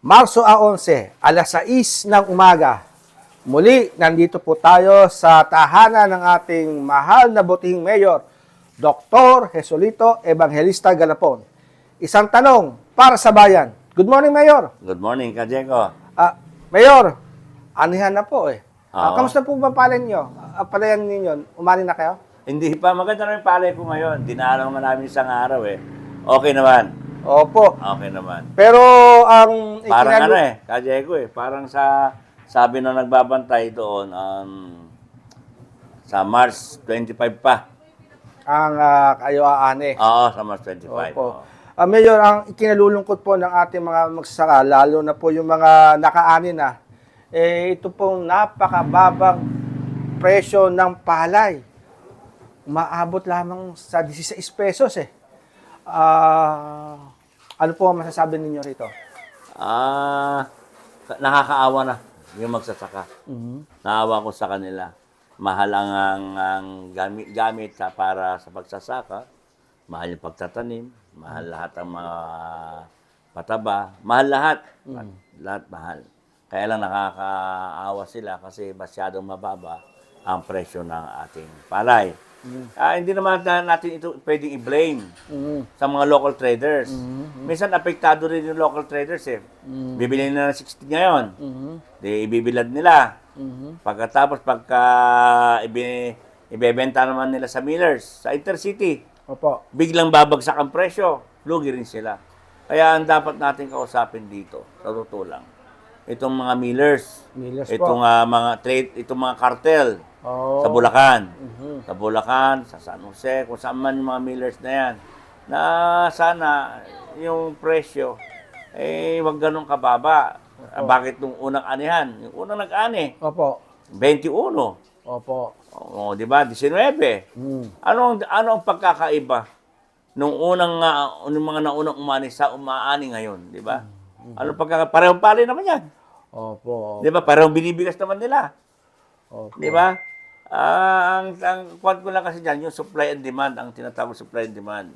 Marso a 11, alas 6 ng umaga. Muli, nandito po tayo sa tahanan ng ating mahal na butihing mayor, Dr. Jesolito Evangelista Galapon. Isang tanong para sa bayan. Good morning, Mayor. Good morning, Kajeko. Ah, Mayor, anihan na po eh. Oo. kamusta po ba palayan nyo? Ah, palayan ninyo, umani na kayo? Hindi pa, maganda na yung palay ko ngayon. Dinalaw nga namin isang araw eh. Okay naman. Opo. Okay naman. Pero ang Parang ano eh, Kajeko eh. Parang sa, sabi na nagbabantay doon, um, sa March 25 pa. ang ah, kayo aani. Oo, sa March 25. Opo. oo. Ah, Mayor, ang ikinalulungkot po ng ating mga magsasaka, lalo na po yung mga nakaani na, eh, ito pong napakababang presyo ng palay. Umaabot lamang sa 16 pesos eh. Ah, ano po ang masasabi ninyo rito? Ah, nakakaawa na yung magsasaka. Mhm. Naawa ko sa kanila. Mahal ang, ang, ang gamit, gamit sa, para sa pagsasaka. Mahal yung pagtatanim. Mahal lahat ang mga pataba. Mahal lahat. Lahat mahal. Kaya lang nakakaawa sila kasi masyadong mababa ang presyo ng ating palay. Ah, hindi naman na- natin ito pwedeng i-blame Mhm. sa mga local traders. Minsan apektado rin yung local traders eh. Bibili na ng 60 ngayon. Mhm. Di ibibilad nila. Mhm. Pagkatapos pagka ibi, ibebenta naman nila sa millers, sa intercity, Opo. biglang babagsak ang presyo. Lugi rin sila. Kaya ang dapat natin kausapin dito, sa totoo lang, itong mga millers, Millers itong ah, mga trade, itong mga cartel Oh. sa Bulacan, Mhm. sa Bulacan, sa San Jose, kung saan man yung mga millers na yan, na sana yung presyo, eh, wag ganun kababa. Ah, Bakit nung unang anihan? Yung unang nag-ani, Opo. 21. Opo. O, di ba? 19. Mhm. Ano, ang- ano ang pagkakaiba nung unang, uh, nung mga naunang umani sa umaani ngayon, di ba? Ano pagkaka parehong pali naman yan. Opo. Di ba? Parehong binibigas naman nila. Opo. Di ba? Ah, ang ang kwan ko lang kasi diyan yung supply and demand, ang tinatawag supply and demand.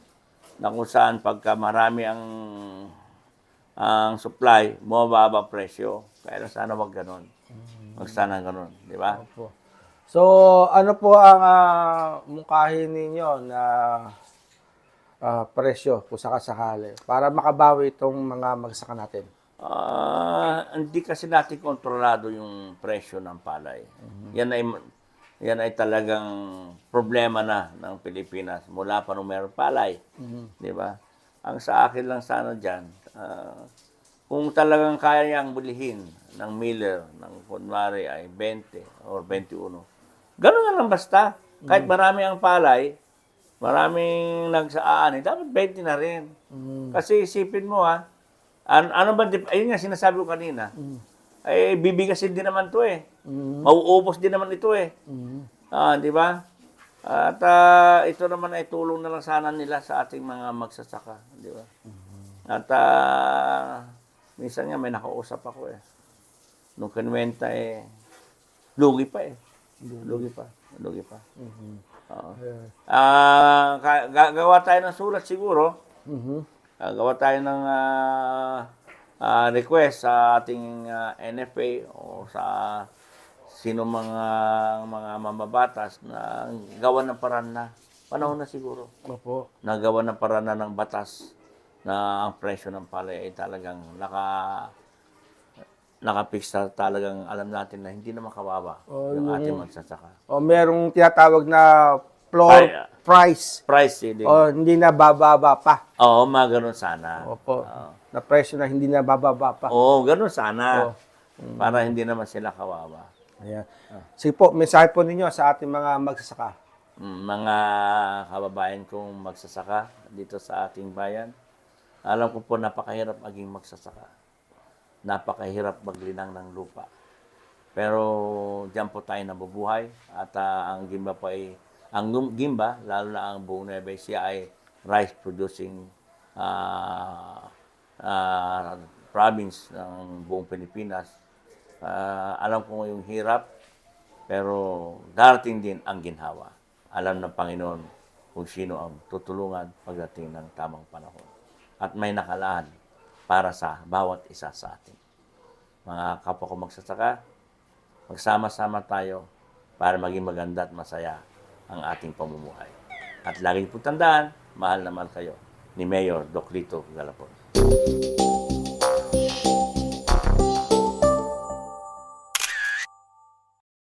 Na kung saan pagka marami ang ang supply, bumababa ang presyo. Kaya sana wag ganun. Wag sana ganun, di ba? Opo. So, ano po ang ah, mungkahin ninyo na ah, presyo kung sakasakali para makabawi itong mga magsaka natin? Ah, hindi kasi natin kontrolado yung presyo ng palay. Yan ay yan ay talagang problema na ng Pilipinas mula pa nung meron palay. Di ba? Ang sa akin lang sana diyan, kung talagang kaya niyang bulihin ng miller ng kunwari ay 20 or 21. Ganun na lang basta. Kahit marami ang palay, maraming nagsaani, dapat 20 na rin. Kasi isipin mo ha, an ano ba, ayun nga sinasabi ko kanina, ay bibigasin din naman to eh. Mauubos din naman ito eh. Ah, di ba? At ah, ito naman ay tulong na lang sana nila sa ating mga magsasaka, di ba? At ah, minsan nga may nakausap ako eh. Nung kinwenta eh, lugi pa eh. Lugi pa. Lugi pa. Oo. Ah, ka- gagawa tayo ng sulat siguro. Mhm. Gagawa tayo ng ah, ah, request sa ating ah, NFA o sa sino mga mga mamabatas na gawa ng paraan na panahon na siguro Opo. nagawa ng paraan na ng batas na ang presyo ng palay ay talagang naka nakapix na talagang alam natin na hindi na makababa Oh, yung yun ating magsasaka. O merong tinatawag na floor Ay, ah. price Price ceiling. o hindi na bababa pa. Oo, mga ganun sana. Opo. Oo. Na presyo na hindi na bababa pa. Oo, ganun sana. Oo. Para hindi naman sila kawawa. Ayan. Sige po, mensahe po ninyo sa ating mga magsasaka. Mm, Mga kababayan kong magsasaka dito sa ating bayan, alam ko po napakahirap maging magsasaka. Napakahirap maglinang ng lupa. Pero diyan po tayo nabubuhay at ah, ang Gimba po ay ang Gimba, lalo na ang buong Nueva Ecija ay rice producing ah, ah, province ng buong Pilipinas. Ah, alam ko yung hirap, pero darating din ang ginhawa. Alam ng Panginoon kung sino ang tutulungan pagdating ng tamang panahon. At may nakalaan para sa bawat isa sa atin. Mga kapwa ko magsasaka, magsama-sama tayo para maging maganda at masaya ang ating pamumuhay. At lagi po tandaan, mahal na mahal kayo ni Mayor Doclito Galapon.